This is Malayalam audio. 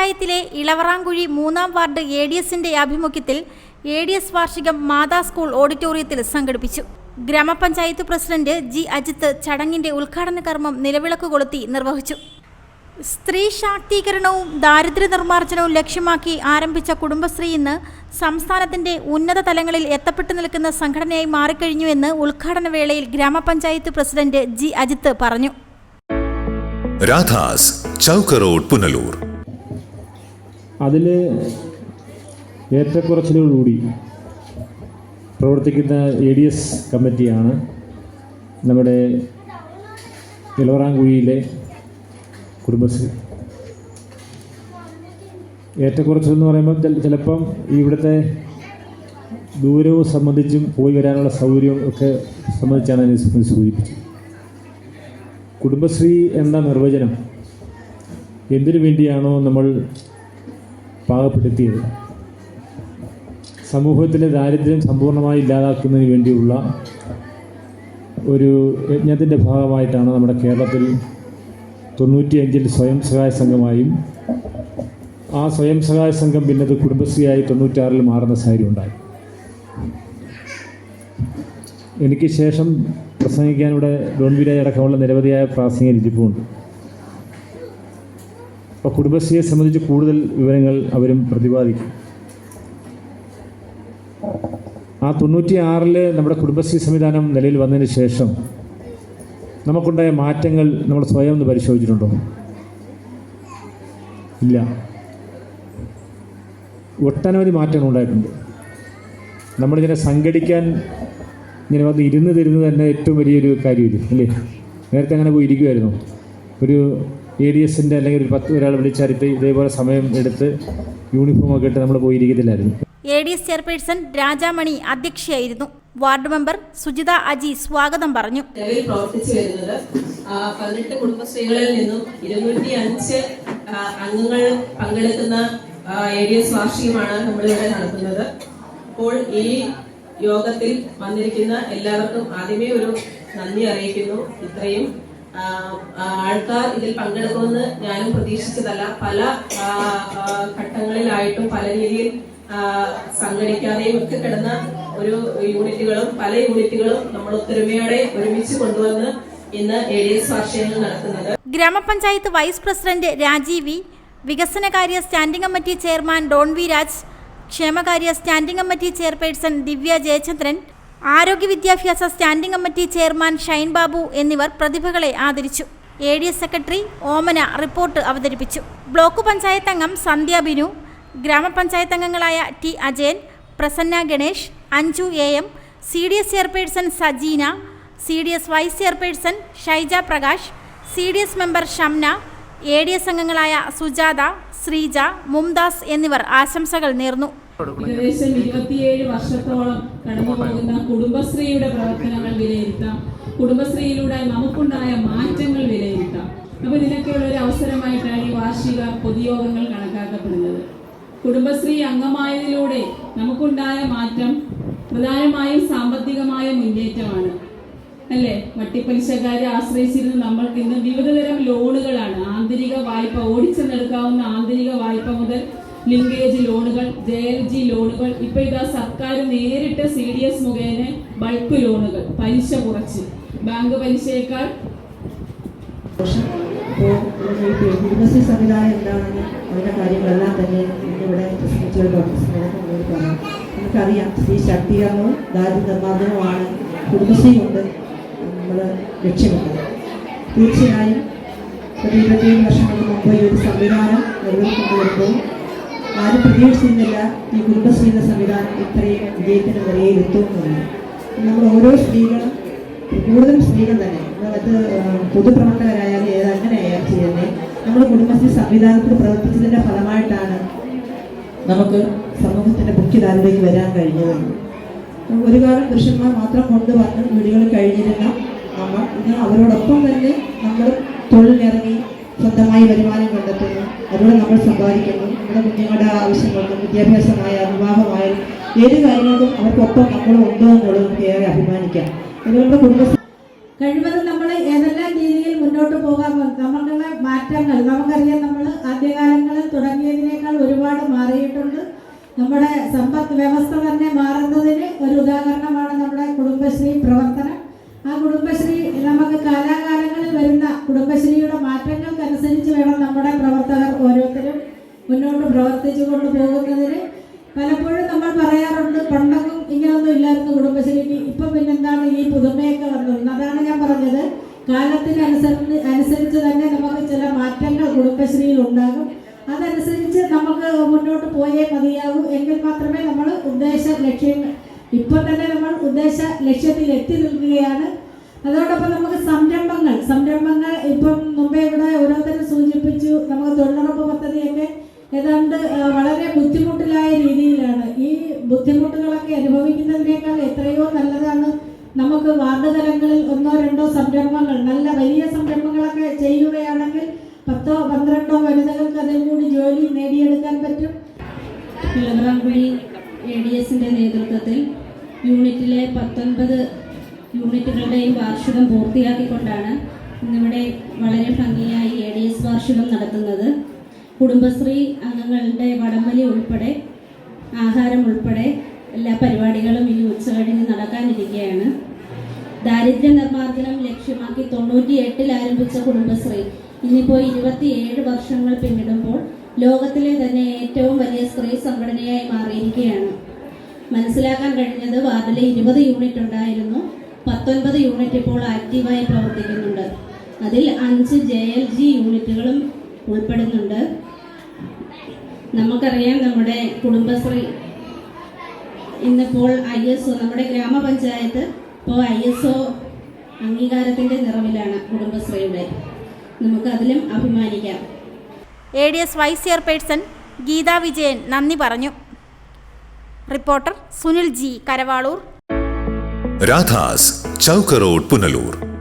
ഗ്രാമപഞ്ചായത്തിലെ ഇളവറാങ്കുഴി മൂന്നാം വാർഡ് എ ഡി എസിന്റെ ആഭിമുഖ്യത്തിൽ എ ഡി എസ് വാർഷികം മാതാ സ്കൂൾ ഓഡിറ്റോറിയത്തിൽ സംഘടിപ്പിച്ചു. ഗ്രാമപഞ്ചായത്ത് പ്രസിഡന്റ് ജി അജിത്ത് ചടങ്ങിന്റെ ഉദ്ഘാടന കർമ്മം നിലവിളക്ക് കൊളുത്തി നിർവഹിച്ചു. സ്ത്രീ ശാക്തീകരണവും ദാരിദ്ര്യ നിർമ്മാർജനവും ലക്ഷ്യമാക്കി ആരംഭിച്ച കുടുംബശ്രീ ഇന്ന് സംസ്ഥാനത്തിന്റെ ഉന്നത തലങ്ങളിൽ എത്തപ്പെട്ടു നിൽക്കുന്ന സംഘടനയായി മാറിക്കഴിഞ്ഞുവെന്ന് ഉദ്ഘാടന വേളയിൽ ഗ്രാമപഞ്ചായത്ത് പ്രസിഡന്റ് ജി അജിത്ത് പറഞ്ഞു. രാധാസ് ചൗക്കറോഡ് പുനലൂർ. അതിൽ ഏറ്റക്കുറച്ചിലോടുകൂടി പ്രവർത്തിക്കുന്ന എ ഡി എസ് കമ്മിറ്റിയാണ് നമ്മുടെ ഇലവറാങ്കുഴിയിലെ കുടുംബശ്രീ. ഏറ്റക്കുറച്ചെന്ന് പറയുമ്പോൾ ചില- ചിലപ്പം ഇവിടുത്തെ ദൂരവും സംബന്ധിച്ചും പോയി വരാനുള്ള സൗകര്യവും ഒക്കെ സംബന്ധിച്ചാണ് അതിനെ സൂചിപ്പിച്ചത്. കുടുംബശ്രീ എന്ന നിർവചനം എന്തിനു വേണ്ടിയാണോ നമ്മൾ പാകപ്പെടുത്തിയത്. സമൂഹത്തിലെ ദാരിദ്ര്യം സമ്പൂർണമായി ഇല്ലാതാക്കുന്നതിന് വേണ്ടിയുള്ള ഒരു യജ്ഞത്തിന്റെ ഭാഗമായിട്ടാണ് നമ്മുടെ കേരളത്തിൽ തൊണ്ണൂറ്റിയഞ്ചിൽ സ്വയം സഹായ സംഘമായും ആ സ്വയം സഹായ സംഘം പിന്നത് കുടുംബശ്രീയായി തൊണ്ണൂറ്റാറിൽ മാറുന്ന സാഹചര്യം ഉണ്ടായി. എനിക്ക് ശേഷം പ്രസംഗിക്കാൻ ഇവിടെ ഡോൺ വിരാജ് അടക്കമുള്ള നിരവധിയായ പ്രാസംഗിക ഇരിപ്പുണ്ട് അപ്പോൾ കുടുംബശ്രീയെ സംബന്ധിച്ച് കൂടുതൽ വിവരങ്ങൾ അവരും പ്രതിപാദിക്കും. ആ തൊണ്ണൂറ്റി ആറിൽ നമ്മുടെ കുടുംബശ്രീ സംവിധാനം നിലയിൽ വന്നതിന് ശേഷം നമുക്കുണ്ടായ മാറ്റങ്ങൾ നമ്മൾ സ്വയം ഒന്ന് പരിശോധിച്ചിട്ടുണ്ടോ? ഇല്ല. ഒട്ടനവധി മാറ്റങ്ങൾ ഉണ്ടായിട്ടുണ്ട്. നമ്മളിങ്ങനെ സംഘടിക്കാൻ ഇങ്ങനെ വന്ന് ഇരുന്ന് തരുന്നത് തന്നെ ഏറ്റവും വലിയൊരു കാര്യമില്ല അല്ലേ? നേരത്തെ അങ്ങനെ പോയി ഇരിക്കുമായിരുന്നു ഒരു എ ഡി എസിന്റെ അല്ലെങ്കിൽ ഒരു പത്ത് ഒരാൾ വിളിച്ചറിയിട്ട് ഇതേപോലെ സമയം എടുത്ത് യൂണിഫോം ഒക്കെ ഇട്ട് നമ്മൾ പോയിരിക്കത്തില്ലായിരുന്നു. A D S chairperson Rajamani അധ്യക്ഷയായിരുന്നു. Ward member Sujitha Aji സ്വാഗതം പറഞ്ഞു. പ്രവർത്തിച്ചു വരുന്നത് പതിനെട്ട് കുടുംബശ്രീകളിൽ നിന്നും ഇരുന്നൂറ്റി അഞ്ച് അംഗങ്ങൾ പങ്കെടുക്കുന്ന എ ഡി എസ് വാർഷികമാണ് നമ്മളിവിടെ നടത്തുന്നത്. അപ്പോൾ ഈ യോഗത്തിൽ വന്നിരിക്കുന്ന എല്ലാവർക്കും ആദ്യമേ ഒരു നന്ദി അറിയിക്കുന്നു. ഇത്രയും ആൾക്കാർ ഇതിൽ പങ്കെടുക്കുമെന്ന് ഞാനും പ്രതീക്ഷിച്ചതല്ല. പല ഘട്ടങ്ങളിലായിട്ടും പല രീതിയിൽ സംഘടിക്കാതെയും ഒക്കെ കിടന്ന ഒരു യൂണിറ്റുകളും പല യൂണിറ്റുകളും നമ്മൾ ഒത്തൊരുമയോടെ ഒരുമിച്ച് കൊണ്ടുവന്ന് ഇന്ന് എ ഡി എസ് വാർഷികങ്ങൾ നടത്തുന്നത് ഗ്രാമപഞ്ചായത്ത് വൈസ് പ്രസിഡന്റ് രാജീവ് വികസനകാര്യ standing committee chairman Don V Raj ക്ഷേമകാര്യ standing committee chairperson Divya Jayachandran ആരോഗ്യ വിദ്യാഭ്യാസ standing committee chairman Shine Babu എന്നിവർ പ്രതിഭകളെ ആദരിച്ചു. A D S secretary Omana report അവതരിപ്പിച്ചു. ബ്ലോക്ക് പഞ്ചായത്ത് അംഗം സന്ധ്യ ബിനു ഗ്രാമപഞ്ചായത്ത് അംഗങ്ങളായ T Ajayan Prasanna Ganesh Anju A M C D S chairperson Sajeena C D S vice chairperson Shaija Prakash C D S member Shamna A D S അംഗങ്ങളായ സുജാത ശ്രീജ മുംദാസ് എന്നിവർ ആശംസകൾ നേർന്നു. ഏകദേശം ഇരുപത്തിയേഴ് വർഷത്തോളം കടന്നു പോകുന്ന കുടുംബശ്രീയുടെ പ്രവർത്തനങ്ങൾ വിലയിരുത്താം. കുടുംബശ്രീയിലൂടെ നമുക്കുണ്ടായ മാറ്റങ്ങൾ വിലയിരുത്താം. അപ്പൊ ഇതിനൊക്കെയുള്ള ഒരു അവസരമായിട്ടാണ് ഈ വാർഷിക പൊതുയോഗങ്ങൾ കണക്കാക്കപ്പെടുന്നത്. കുടുംബശ്രീ അംഗമായതിലൂടെ നമുക്കുണ്ടായ മാറ്റം പ്രധാനമായും സാമ്പത്തികമായ മുന്നേറ്റമാണ്. അല്ലേ? വട്ടിപ്പലിശക്കാരെ ആശ്രയിച്ചിരുന്ന നമ്മൾക്ക് ഇന്ന് വിവിധതരം ലോണുകളാണ്. ആന്തരിക വായ്പ ഓടിച്ചെന്നെടുക്കാവുന്ന ആന്തരിക വായ്പ മുതൽ ലിങ്കേജ് ലോണുകൾ ജെ എൽ ജി ലോണുകൾ ഇപ്പൊ ഇതാ സർക്കാർ നേരിട്ട് സി ഡി എസ് മുഖേന ബൾക്ക് ലോണുകൾ പലിശ കുറച്ച്. ബാങ്ക് പലിശയേക്കാൾ കുടുംബശ്രീ സംവിധാനം എന്താണെന്ന് അതിന്റെ കാര്യങ്ങളെല്ലാം തന്നെ ഇവിടെ നമുക്കറിയാം സ്ത്രീ ശാക്തീകരണവും ദാരിദ്ര്യ നിർമ്മാർജനവുമാണ് കുടുംബശ്രീ കൊണ്ട് നമ്മൾ ലക്ഷ്യമിട്ടത്. തീർച്ചയായും ഒരു ഇരുപത്തിയേഴ് വർഷങ്ങൾക്ക് മുമ്പ് ഈ ഒരു സംവിധാനം നിലവിൽ കൊണ്ടുവരുമ്പോൾ ആരും പ്രതീക്ഷിച്ചിരുന്നില്ല ഈ കുടുംബശ്രീ എന്ന സംവിധാനം ഇത്രയും വിജയത്തിന് നിലയിലെത്തുമെന്നുള്ളത് നമ്മൾ ഓരോ സ്ത്രീകളും കൂടുതലും സ്ത്രീകൾ തന്നെ അത് പൊതുപ്രവർത്തകരായാലും ഏത് അങ്ങനെയായാലും ചെയ്യുന്നത് നമ്മൾ കുടുംബശ്രീ സംവിധാനത്തിൽ പ്രവർത്തിച്ചതിന്റെ ഫലമായിട്ടാണ് നമുക്ക് സമൂഹത്തിന്റെ മുഖ്യധാരയിലേക്ക് വരാൻ കഴിഞ്ഞത്. ഒരു കാലം പുരുഷന്മാർ മാത്രം കൊണ്ടുവന്ന് വീടുകളിൽ കഴിഞ്ഞിരുന്ന നമ്മൾ അവരോടൊപ്പം തന്നെ നമ്മൾ തൊഴിലിറങ്ങി സ്വന്തമായി വരുമാനം കണ്ടെത്തുന്നു. അതിലൂടെ നമ്മൾ സമ്പാദിക്കുന്നു. നമ്മുടെ കുഞ്ഞുങ്ങളുടെ ആവശ്യങ്ങൾക്കും വിദ്യാഭ്യാസമായ വിവാഹമായാലും ഏത് കാര്യങ്ങൾക്കും അവർക്കൊപ്പം നമ്മൾ ഉണ്ടോ എന്നുള്ളത് നമുക്ക് ഏറെ അഭിമാനിക്കാം. അതുകൊണ്ട് കുടുംബ കഴിവതും നമ്മൾ ഏതെല്ലാം രീതിയിൽ മുന്നോട്ട് പോകാൻ നമ്മളുടെ മാറ്റങ്ങൾ നമുക്കറിയാം നമ്മൾ ആദ്യകാലങ്ങളിൽ തുടങ്ങിയതിനേക്കാൾ ഒരുപാട് മാറിയിട്ടുണ്ട്. നമ്മുടെ സമ്പദ് വ്യവസ്ഥ തന്നെ മാറുന്നതിന് ഒരു ഉദാഹരണമാണ് നമ്മുടെ കുടുംബശ്രീ പ്രവർത്തനം ആ കുടുംബശ്രീ നമുക്ക് കാലാകാലങ്ങളിൽ വരുന്ന കുടുംബശ്രീയുടെ മാറ്റങ്ങൾക്കനുസരിച്ച് വേണം നമ്മുടെ പ്രവർത്തകർ ഓരോരുത്തരും മുന്നോട്ട് പ്രവർത്തിച്ചു കൊണ്ട് പോകുന്നതിന് പലപ്പോഴും നമ്മൾ പറയാറുണ്ട് പണ്ടൊന്നും ഇങ്ങനൊന്നും കുടുംബശ്രീ ഇപ്പൊ പിന്നെന്താണ് ഈ പുതുമയൊക്കെ വന്നത്? അതാണ് ഞാൻ പറഞ്ഞത്. കാലത്തിനനുസരിച്ച് അനുസരിച്ച് തന്നെ നമുക്ക് ചില മാറ്റങ്ങൾ കുടുംബശ്രീയിൽ ഉണ്ടാകും. അതനുസരിച്ച് നമുക്ക് മുന്നോട്ട് പോയേ മതിയാകൂ. എങ്കിൽ മാത്രമേ നമ്മൾ ഉദ്ദേശ ലക്ഷ്യങ്ങൾ ഇപ്പൊ തന്നെ നമ്മൾ ഉദ്ദേശ ലക്ഷ്യത്തിൽ എത്തി നിൽക്കുകയാണ്. അതോടൊപ്പം നമുക്ക് സംരംഭങ്ങൾ സംരംഭങ്ങൾ ഇപ്പം മുമ്പേ ഇവിടെ ഓരോരുത്തരും സൂചിപ്പിച്ചു നമുക്ക് തൊഴിലുറപ്പ് പദ്ധതിയൊക്കെ ഏതാണ്ട് വളരെ ബുദ്ധിമുട്ടിലായ രീതിയിലാണ്. ഈ ബുദ്ധിമുട്ടുകളൊക്കെ അനുഭവിക്കുന്നതിനേക്കാൾ എത്രയോ നല്ലതാണ് നമുക്ക് വാർഡ് തലങ്ങളിൽ ഒന്നോ രണ്ടോ സംരംഭങ്ങൾ നല്ല വലിയ സംരംഭങ്ങളൊക്കെ ചെയ്യുകയാണെങ്കിൽ പത്തോ പന്ത്രണ്ടോ വനിതകൾക്ക് അതിൽ കൂടി ജോലി നേടിയെടുക്കാൻ പറ്റും. പിളവറാങ്കുഴി എ ഡി എസിന്റെ നേതൃത്വത്തിൽ യൂണിറ്റിലെ പത്തൊൻപത് യൂണിറ്റുകളുടെയും വാർഷികം പൂർത്തിയാക്കിക്കൊണ്ടാണ് ഇന്നിവിടെ വളരെ ഭംഗിയായി എ ഡി എസ് വാർഷികം നടത്തുന്നത്. കുടുംബശ്രീ അംഗങ്ങളുടെ വടംവലി ഉൾപ്പെടെ ആഹാരം ഉൾപ്പെടെ എല്ലാ പരിപാടികളും ഇനി ഉച്ചകഴിഞ്ഞ് നടക്കാനിരിക്കുകയാണ്. ദാരിദ്ര്യ നിർമ്മാർജനം ലക്ഷ്യമാക്കി തൊണ്ണൂറ്റി എട്ടിൽ ആരംഭിച്ച കുടുംബശ്രീ ഇന്നിപ്പോൾ ഇരുപത്തിയേഴ് വർഷങ്ങൾ പിന്നിടുമ്പോൾ ലോകത്തിലെ തന്നെ ഏറ്റവും വലിയ സ്ത്രീ സംഘടനയായി മാറിയിരിക്കുകയാണ്. മനസ്സിലാക്കാൻ കഴിഞ്ഞത് വാർഡിലെ ഇരുപത് യൂണിറ്റ് ഉണ്ടായിരുന്നു. പത്തൊൻപത് യൂണിറ്റ് ഇപ്പോൾ ആക്റ്റീവായി പ്രവർത്തിക്കുന്നുണ്ട്. അതിൽ അഞ്ച് ജെ എൽ ജി യൂണിറ്റുകളും ഉൾപ്പെടുന്നുണ്ട്. നമുക്കറിയാം നമ്മുടെ കുടുംബശ്രീ ഇന്നിപ്പോൾ ഐ എസ് ഒ നമ്മുടെ ഗ്രാമപഞ്ചായത്ത് ഇപ്പോൾ ഐ എസ് ഒ അംഗീകാരത്തിന്റെ നിറവിലാണ് കുടുംബശ്രീയുടെ. നമുക്ക് അതിലും അഭിമാനിക്കാം. A D S vice chairperson Geetha Vijayan നന്ദി പറഞ്ഞു. Reporter Sunil G Karavaloor. Radhas Chowka road Punalur.